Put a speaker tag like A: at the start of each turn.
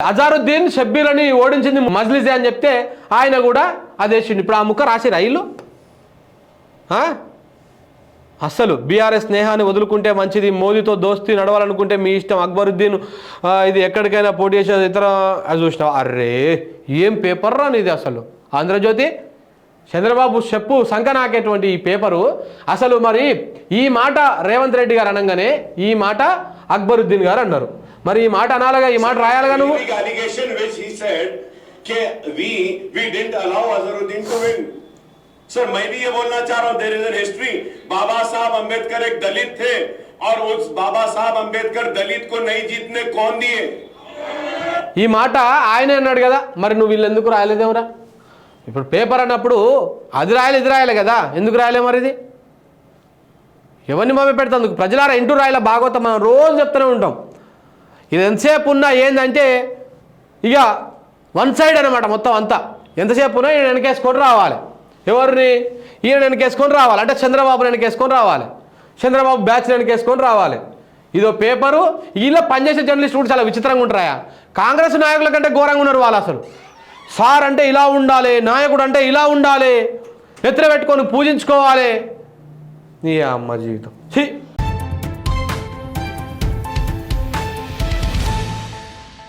A: అజారుద్దీన్ షబ్బీర్ని ఓడించింది మజ్లిసే అని చెప్తే ఆయన కూడా అదేసిండు ఇప్పుడు ఆ ముక్క రాసి రైలు అస్సలు బీఆర్ఎస్ స్నేహాన్ని వదులుకుంటే మంచిది మోదీతో దోస్తీ నడవాలనుకుంటే మీ ఇష్టం అక్బరుద్దీన్ ఇది ఎక్కడికైనా పోటీ చేసే ఇతర అది చూసినావు? అర్రే ఏం పేపర్ రా ఇది అసలు? ఆంధ్రజ్యోతి చంద్రబాబు చెప్పు సంకనాకేటువంటి ఈ పేపరు అసలు మరి ఈ మాట రేవంత్ రెడ్డి గారు అనగానే ఈ మాట అక్బరుద్దీన్ గారు అన్నారు మరి ఈ మాట అనాలిగా ఈ మాట రాయాలిగా నువ్వు
B: big allegation which he said कि we we didn't allow Azharuddin to win. Sir मैं भी ये बोलना चाह रहा हूं there is an history Baba Saheb Ambedkar एक दलित थे और उस बाबा साहब अंबेडकर दलित को नहीं जीतने कौन दिए
A: ఈ మాట ఆయనే అన్నాడు కదా మరి నువ్వు వీళ్ళు ఎందుకు రాయలేదేమరా ఇప్పుడు పేపర్ అన్నప్పుడు అది రాయాలి ఇది రాయాలి కదా. ఎందుకు రాయలే మరి ఇది? ఎవరిని మమ్మీ పెడతాందుకు ప్రజలారా ఇంటూ రాయాల భాగవతం మనం రోజు చెప్తూనే ఉంటాం. ఇది ఎంతసేపు ఉన్నా ఏంటంటే ఇక వన్ సైడ్ అనమాట మొత్తం అంతా. ఎంతసేపు ఉన్నా ఈయన వెనకేసుకొని రావాలి. ఎవరిని? ఈయన వెనకేసుకొని రావాలి. అంటే చంద్రబాబు వెనకేసుకొని రావాలి. చంద్రబాబు బ్యాచ్ వెనకేసుకొని రావాలి. ఇదో పేపరు వీళ్ళ పనిచేసే జర్నలిస్ట్ కూడా చాలా విచిత్రంగా ఉంటారా? కాంగ్రెస్ నాయకుల కంటే ఘోరంగా ఉన్నారు వాళ్ళు అసలు. సార్ అంటే ఇలా ఉండాలి నాయకుడు అంటే ఇలా ఉండాలి ఎత్తున పెట్టుకొని పూజించుకోవాలి. నీ అమ్మ జీవితం. ఛీ!